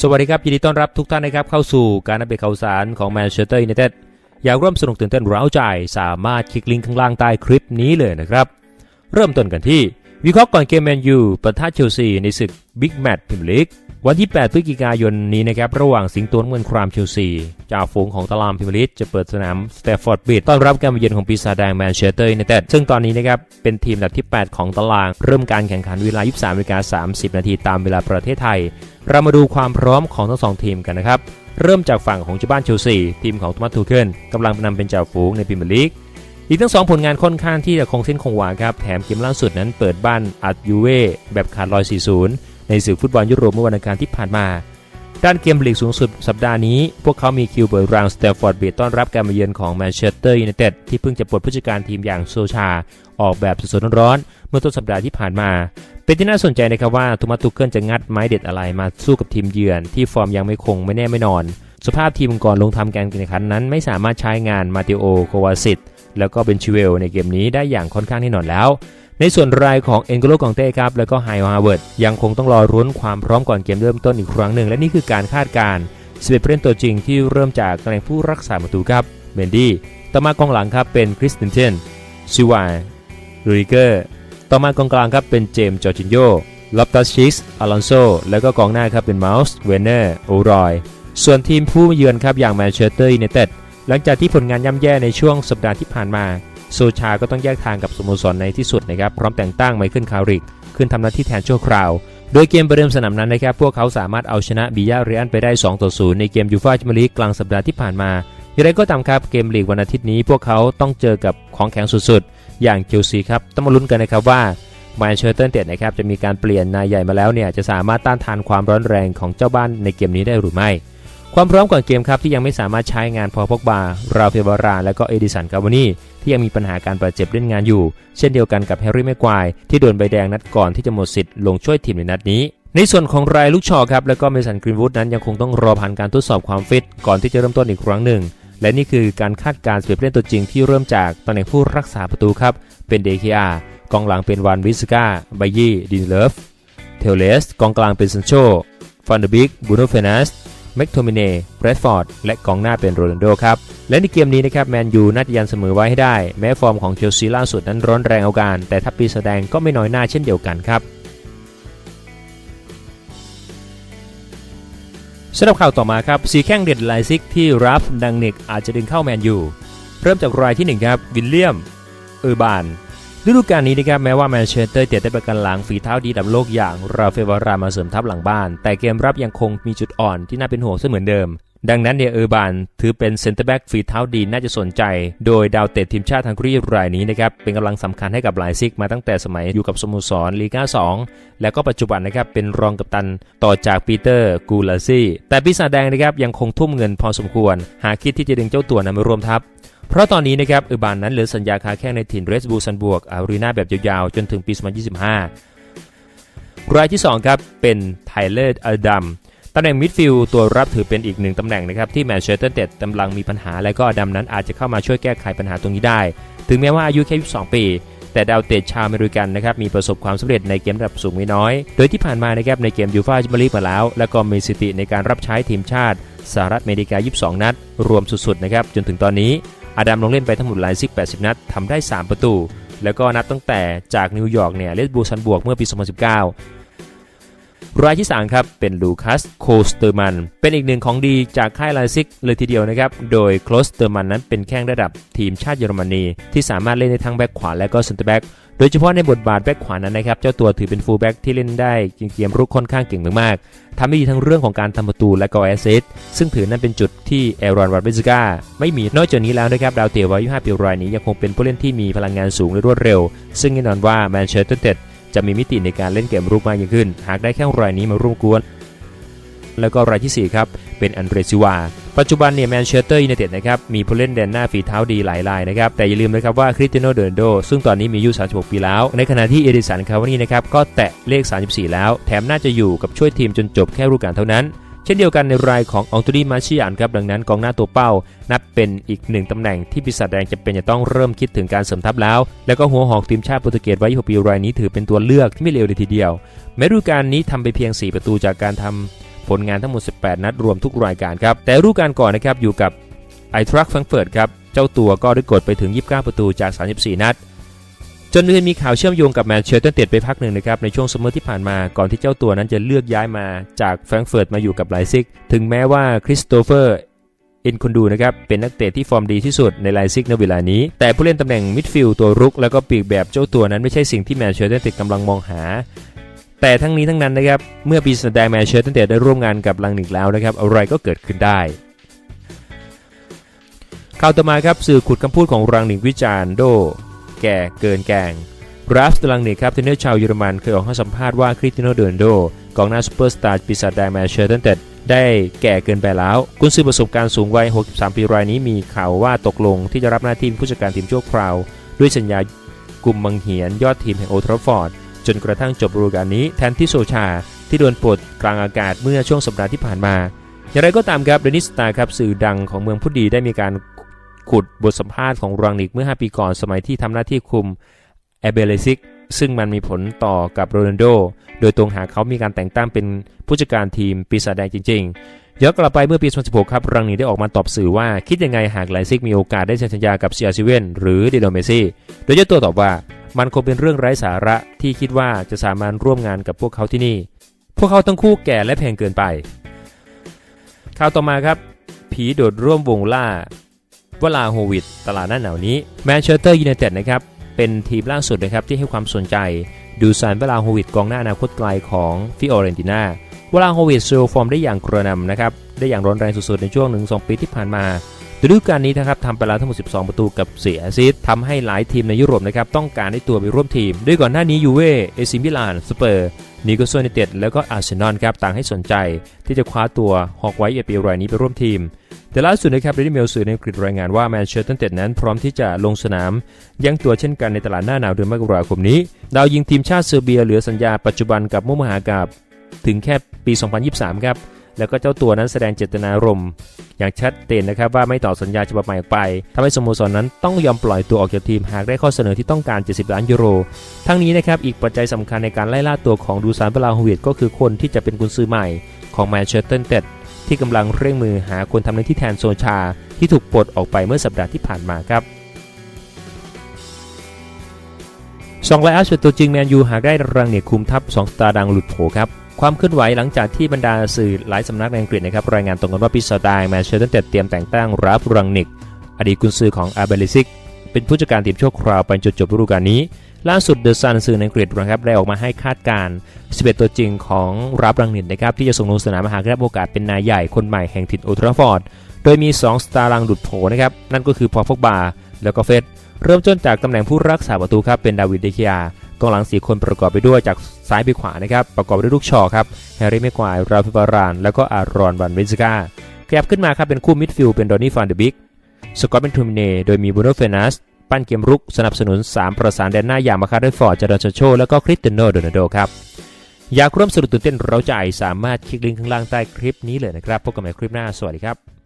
สวัสดีครับ ยินดีต้อนรับทุกท่านนะครับเข้าสู่การอัปเดตข่าวสารของแมนเชสเตอร์ยูไนเต็ดอยากร่วมสนุกตื่นเต้นร้าวใจ สามารถคลิกลิงก์ข้างล่างใต้คลิปนี้เลยนะครับ เริ่มต้นกันที่ วิเคราะห์ก่อนเกมแมนยูปะทะเชลซีในศึกบิ๊กแมตช์พรีเมียร์ลีก วันที่ 8 พฤศจิกายนนี้นะครับ ระหว่างสิงโตน้เงินครามเชลซีจ่าฝูงของตารางพรีเมียร์ลีกจะเปิดสนามสเตฟฟอร์ดบิดต้อนรับการมาเยือนของปีศาจแดงแมนเชสเตอร์ยูไนเต็ดซึ่งตอนนี้นะครับ เป็นทีมอันดับที่ 8 ของตาราง เริ่มการแข่งขันเวลา 23นาฬิกา30 นาทีตามเวลาประเทศไทย เรามาดูความพร้อมของทั้งสองทีมกันนะครับเริ่มจากฝั่งของเจ้าบ้านเชลซีทีมของทมัสทูเคิลกำลังนำเป็นจ่าฝูงในพรีเมียร์ลีกอีกทั้งสองผลงานค่อนข้างที่จะคงเส้นคงวาครับแถมเกมล่าสุดนั้นเปิดบ้านอัดยูเว่แบบขาดลอย4-0 ในศึกฟุตบอลยุโรปเมื่อวันอังคารที่ผ่านมา ด้านเกมลีกสูงสุดสัปดาห์นี้ พวกเขามีคิวเบิร์รางสเตฟฟอร์ดเบต้อนรับการมาเยือนของแมนเชสเตอร์ยูไนเต็ดที่เพิ่งจะปลดผู้จัดการทีมอย่างโซชา ออกแบบสดๆร้อนๆเมื่อต้นสัปดาห์ที่ผ่านมา เป็นที่น่าสนใจนะครับว่าทูมาตุเกิลจะงัดไม้เด็ดอะไรมาสู้กับทีมเยือนที่ฟอร์มยังไม่คงไม่แน่ไม่นอน สภาพทีมก่อนลงทำการแข่งขันนั้น ไม่สามารถใช้งานมาติโอโควาซิตแล้วก็เบนชิเวลในเกมนี้ได้อย่างค่อนข้างแน่นอนแล้ว ในส่วนรายของเอ็นโกโลกองเต้ครับแล้วก็ไฮฮาวเวิร์ดยังคงต้องรอรุ้นความพร้อมก่อนเกมเริ่มต้นอีกครั้งหนึ่ง และนี่คือการคาดการณ์11ผู้เล่นตัวจริงที่เริ่มจากตำแหน่งผู้รักษาประตูครับเบนดี้ต่อมากองหลังครับเป็นคริสตินเทนซิวาลูริเกอร์ต่อมากองกลางครับเป็นเจมส์จอร์จินโยลอปตัสชิสอลอนโซแล้วก็กองหน้าครับเป็นมาส์เวนเนอร์โอรอย ส่วนทีมผู้เยือนครับอย่างแมนเชสเตอร์ยูไนเต็ดหลังจากที่ผลงานย่ำแย่ในช่วงสัปดาห์ที่ผ่านมา โซชาก็ต้องแยกทางกับสโมสรในที่สุดนะครับ พร้อมแต่งตั้งไมเคิลคาริก ขึ้นทำหน้าที่แทนชั่วคราว โดยเกมประเดิมสนามนั้นนะครับ พวกเขาสามารถเอาชนะบิยาเรอันไปได้ 2 ต่อ 0 ในเกมยูฟ่าแชมเปี้ยนลีกกลางสัปดาห์ที่ผ่านมาอย่างไรก็ตามครับ เกมลีกวันอาทิตย์นี้ พวกเขาต้องเจอกับของแข็งสุดๆ อย่างเชลซีครับ ต้องมาลุ้นกันนะครับว่าแมนเชสเตอร์ยูไนเต็ดนะครับ จะมีการเปลี่ยนนายใหญ่มาแล้วเนี่ย จะสามารถต้านทานความร้อนแรงของเจ้าบ้านในเกมนี้ได้หรือไม่ ความพร้อมก่อนเกมครับที่ยังไม่สามารถใช้งานพอพกบาราเฟบาราและก็เอดิสันกาวานีที่ยังมีปัญหาการบาดเจ็บเล่นงานอยู่ เช่นเดียวกันกับแฮร์รี่แม็กควายที่โดนใบแดงนัดก่อนที่จะหมดสิทธิ์ลงช่วยทีมในนัดนี้ ในส่วนของรายลูกชอครับและก็เมสันกรีนวูดนั้นยังคงต้องรอผ่านการทดสอบความฟิตก่อนที่จะเริ่มต้นอีกครั้งหนึ่ง และนี่คือการคาดการณ์สเปเล่นตัวจริงที่เริ่มจากตำแหน่งผู้รักษาประตูครับเป็นเดคิอากองหลังเป็นวานวิสกาไบยี่ดินเลฟเทเลสกองกลางเป็นซันโชฟันเดบิกบูโนเฟนัส แม็กโทมิเน่แรดฟอร์ด และกองหน้าเป็นโรนัลโดครับ และในเกมนี้นะครับแมนยูน่าจะยันเสมอไว้ให้ได้ แม้ฟอร์มของเชลซีล่าสุดนั้นร้อนแรงเอาการ แต่ทัพปีแสดงก็ไม่น้อยหน้าเช่นเดียวกันครับสำหรับข่าวต่อมาครับสีแข้งเด็ดไลซิกที่รับดังเนกอาจจะดึงเข้าแมนยูเริ่มจากรายที่1ครับวิลเลียมเออร์บาน ฤดูกาลนี้นะครับแม้ว่าแมนเชสเตอร์จะได้ประกันหลังฝีเท้าดีดับโลกอย่างราเฟลวารามาเสริมทัพหลังบ้าน แต่เกมรับยังคงมีจุดอ่อนที่น่าเป็นห่วงเสมือนเดิม ดังนั้นเนี่ยเออร์บานถือเป็นเซนเตอร์แบ็กฝีเท้าดีน่าจะสนใจ โดยดาวเตะทีมชาติฮังการีรายนี้นะครับเป็นกำลังสำคัญให้กับไลายซิกมาตั้งแต่สมัยอยู่กับสโมสรลีกา2แล้วก็ปัจจุบันนะครับเป็นรองกัปตันต่อจากปีเตอร์กูลาซี่แต่ปีศาจแดงนะครับยังคงทุ่มเงินพอสมควร หาคิดที่จะดึงเจ้าตัวนำมาร่วมทัพ เพราะตอนนี้นะครับอุบานนั้นเหลือสัญญาค้าแข้งในถิ่นเรสบูซันบวกอารีนาแบบยาวๆ จนถึงปี 2025 รายที่ 2 ครับ เป็นไทเลอร์อดัมตำแหน่งมิดฟิลด์ตัวรับถือเป็นอีกหนึ่งตำแหน่งนะครับที่แมนเชสเตอร์เต็ดกำลังมีปัญหา และก็อดัมนั้นอาจจะเข้ามาช่วยแก้ไขปัญหาตรงนี้ได้ ถึงแม้ว่าอายุแค่ 22 ปี แต่ดาวเตะชาวอเมริกันนะครับมีประสบความสำเร็จในเกมระดับสูงไม่น้อย โดยที่ผ่านมานะครับในเกมยูฟ่าแชมเปี้ยนลีกมาแล้ว และก็มีสถิติในการรับใช้ทีมชาติสหรัฐอเมริกา 22 นัด รวมสุดๆนะครับจนถึงตอนนี้ อดัมลงเล่นไปทั้งหมดหลายซิก80 นัดทำได้ 3 ประตู แล้วก็นับตั้งแต่จากนิวยอร์กเนี่ยเลสบูซันบวกเมื่อปี 2019 รายที่ 3 ครับ เป็นลูคัสโคสเตอร์มัน เป็นอีกหนึ่งของดีจากค่ายไลซิกเลยทีเดียวนะครับ โดยโคสเตอร์มันนั้นเป็นแข้งระดับทีมชาติเยอรมนีที่สามารถเล่นได้ทั้งแบ็กขวาและก็เซนเตอร์แบ็ก ดยเฉพาะในบทบาทแบ็คขวานั้นนะครับ เจ้าตัวถือเป็นฟูลแบ็กที่เล่นได้เกมรุกค่อนข้างเก่งมากๆทำได้ดีทั้งเรื่องของการทำประตูและก็แอสซิสต์ซึ่งถือนั่นเป็นจุดที่เอรอนวาร์บิสกาไม่มีนอกจากนี้แล้วนะครับดาวเตะวัย25ปีรายนี้ยังคงเป็นผู้เล่นที่มีพลังงานสูงและรวดเร็ว ซึ่งแน่นอนว่าแมนเชสเตอร์เต็ดจะมีมิติในการเล่นเกมรุกมากยิ่งขึ้น หากได้แข้งรายนี้มาร่วมกวน แล้วก็รายที่4ครับเป็นอันเดรซิวา ปัจจุบันเนี่ยแมนเชสเตอร์ยูไนเต็ดนะครับมีผู้เล่นแดนหน้าฝีเท้าดีหลายรายนะครับแต่อย่าลืมนะครับว่าคริสเตียโนโดนโดซึ่งตอนนี้มีอายุ 36 ปีแล้ว ในขณะที่เอดิสันคาวานี่นะครับก็แตะเลข 34 แล้ว แถมน่าจะอยู่กับช่วยทีมจนจบแค่ฤดูกาลเท่านั้น เช่นเดียวกันในรายขององตูดีมาชิอันครับดังนั้นกองหน้าตัวเป้า นับเป็นอีกหนึ่งตำแหน่งที่ปีศาจแดงจะเป็นจะต้องเริ่มคิดถึงการเสริมทัพแล้ว แล้วก็หัวหอกทีมชาติโปรตุเกสวัย26ปีรายนี้ถือเป็นตัวเลือกที่ไม่เลวเลยทีเดียวแม้ฤดูกาลนี้ทำไปเพียง 4 ประตูจากการทำ ผลงานทั้งหมด 18 นัดรวมทุกรายการครับ แต่ฤดูกาลก่อนนะครับอยู่กับไอทรัคแฟรงเฟิร์ตครับ เจ้าตัวก็ได้กดไปถึง 29 ประตูจาก 34 นัด จนเคยมีข่าวเชื่อมโยงกับแมนเชสเตอร์เต็ดไปพักหนึ่งนะครับ ในช่วงซัมเมอร์ที่ผ่านมาก่อนที่เจ้าตัวนั้นจะเลือกย้ายมาจากแฟรงเฟิร์ตมาอยู่กับไลซิก ถึงแม้ว่าคริสโตเฟอร์เอ็นคนดูนะครับเป็นนักเตะที่ฟอร์มดีที่สุดในไลซิกในเวลานี้ แต่ผู้เล่นตำแหน่งมิดฟิลด์ตัวรุก แล้วก็ปีกแบบเจ้าตัวนั้นไม่ใช่สิ่งที่แมนเชสเตอร์เต็ดกำลังมองหา แต่ทั้งนี้ทั้งนั้นนะครับ เมื่อปีศาจแดงแมนเชสเตอร์เต็ดได้ร่วมงานกับลังนิกแล้วนะครับ อะไรก็เกิดขึ้นได้ข่าวต่อมาครับสื่อขุดคำพูดของรังนิกวิจารณ์โด แก่เกินแกงราฟสลังนิกครับเทนเนอร์ชาวเยอรมันเคยออกให้สัมภาษณ์ว่าคริสตียโนโดนโดกองหน้าซูเปอร์สตาร์ปีศาจแดงแมนเชสเตอร์เต็ดได้แก่เกินไปแล้วกุนซือประสบการณ์สูงวัย 63 ปีรายนี้มีข่าวว่าตกลงที่จะรับหน้าที่ผู้จัดการทีมชั่วคราว ด้วยสัญญากลุ่มบังเหียนยอดทีมแห่งโอทราฟอร์ด จนกระทั่งจบฤดูกาลนี้แทนที่โซชาที่โดนปลดกลางอากาศเมื่อช่วงสัปดาห์ที่ผ่านมา อย่างไรก็ตามครับเดนิสตาครับสื่อดังของเมืองพุดีได้มีการขุดบทสัมภาษณ์ของรังนิกเมื่อ 5 ปีก่อนสมัยที่ทำหน้าที่คุมแอเบเลซิกซึ่งมันมีผลต่อกับโรนัลโด โดยตรงหาเขามีการแต่งตั้งเป็นผู้จัดการทีมปีศาจแดงจริงๆย้อนกลับไปเมื่อปี 2016 ครับรังนิกได้ออกมาตอบสื่อว่าคิดยังไงหากไลซิกมีโอกาสได้เซ็นสัญญากับเซียซิเวนหรือเดโดเมซี่โดยเจ้าตัวตอบว่า มันคงเป็นเรื่องไร้สาระที่คิดว่าจะสามารถร่วมงานกับพวกเขาที่นี่ พวกเขาทั้งคู่แก่และแพงเกินไปข่าวต่อมาครับ ผีโดดร่วมวงล่าวลาโฮวิดตลาดหน้าหนาวนี้แมนเชสเตอร์ยูไนเต็ดนะครับเป็นทีมล่าสุดนะครับที่ให้ความสนใจดูซานเวลาโฮวิดกองหน้าอนาคตไกลของฟิออเรนติน่าเวลาโฮวิดโชว์ฟอร์มได้อย่างกระนำนะครับได้อย่างร้อนแรงสุดๆในช่วง1-2ปีที่ผ่านมา ฤดูกาลนี้นะครับทำไปแล้วทั้งหมด 12 ประตูกับเสียแอซิสทำให้หลายทีมในยุโรปนะครับต้องการให้ตัวไปร่วมทีม ด้วยก่อนหน้านี้ยูเว่เอซิมิลานสเปอร์นิโคโซนิเต็ดแล้วก็อาร์เซนอลครับต่างให้สนใจ ที่จะคว้าตัวฮอกไวท์เอปีรายนี้ไปร่วมทีม แต่ล่าสุดนะครับเรดลิเมลสื่อในอังกฤษรายงานว่าแมนเชสเตอร์เต็ดนั้นพร้อมที่จะลงสนามยังตัวเช่นกันในตลาดหน้าหนาวเดือนมกราคมนี้ ดาวยิงทีมชาติเซอร์เบียเหลือสัญญาปัจจุบันกับมุมหากาบถึงแค่ปี 2023 ครับ แล้วก็เจ้าตัวนั้นแสดงเจตนารมณ์อย่างชัดเจนนะครับว่าไม่ต่อสัญญาฉบับใหม่ออกไปทำให้สโมสรนนั้นต้องยอมปล่อยตัวออกจากทีมหากได้ข้อเสนอที่ต้องการ 70 ล้านยูโร ทั้งนี้นะครับอีกปัจจัยสำคัญในการไล่ล่าตัวของดูซานเบลาโฮวิดก็คือคนที่จะเป็นกุนซือใหม่ของแมนเชสเตอร์เต็ดที่กำลังเร่งมือหาคนทำหน้าที่แทนโซชา ที่ถูกปลดออกไปเมื่อสัปดาห์ที่ผ่านมาครับสองไลอาร์เป็นตัวจริงแมนยูหากได้รังเนียคุมทัพ2สตาร์ดังหลุดโผครับ ความเคลื่อนไหวหลังจากที่บรรดาสื่อหลายสำนักในอังกฤษนะครับรายงานตรงกันว่าปิสตาร์แมนเชสเตอร์เตรียมแต่งตั้งราฟรังนิก อดีตกุนซือของอาเบลิซิก เป็นผู้จัดการทีมชั่วคราวไปจนจบฤดูกาลนี้ ล่าสุดเดอะซันสื่อในอังกฤษนะครับได้ออกมาให้คาดการณ์11 ตัวจริงของราฟรังนิกนะครับที่จะส่งลงสนามมหากรับโอกาสเป็นนายใหญ่คนใหม่แห่งถิ่นโอลทราฟฟอร์ดโดยมี 2 สตาร์ลังดุดโผนะครับนั่นก็คือพอฟกบาแล้วก็เฟสเริ่มต้นจากตำแหน่งผู้รักษาประตูครับเป็นดาวิดเดคิอา กองหลัง 4 คนประกอบไปด้วยจากซ้ายไปขวานะครับประกอบด้วยลูกชอครับแฮร์รี่เมควายราฟิบาราน แล้วก็อารอนวันเวนซิก้าขยับขึ้นมาครับเป็นคู่มิดฟิลด์เป็นดอนนี่ฟานเดบิกสกอตเป็นทูมิเน่โดยมีบูโนเฟนัสปั้นเกมรุกสนับสนุน 3 ประสานแดนหน้าอย่างมาคาร์เดฟอร์ดจาร์ดอนโช แล้วก็คริสเตโนโดนาโดครับอยากร่วมสนุกตื่นเต้นเราใจสามารถคลิกลิงก์ข้างล่างใต้คลิปนี้เลยนะครับพบกันใหม่คลิปหน้าสวัสดีครับ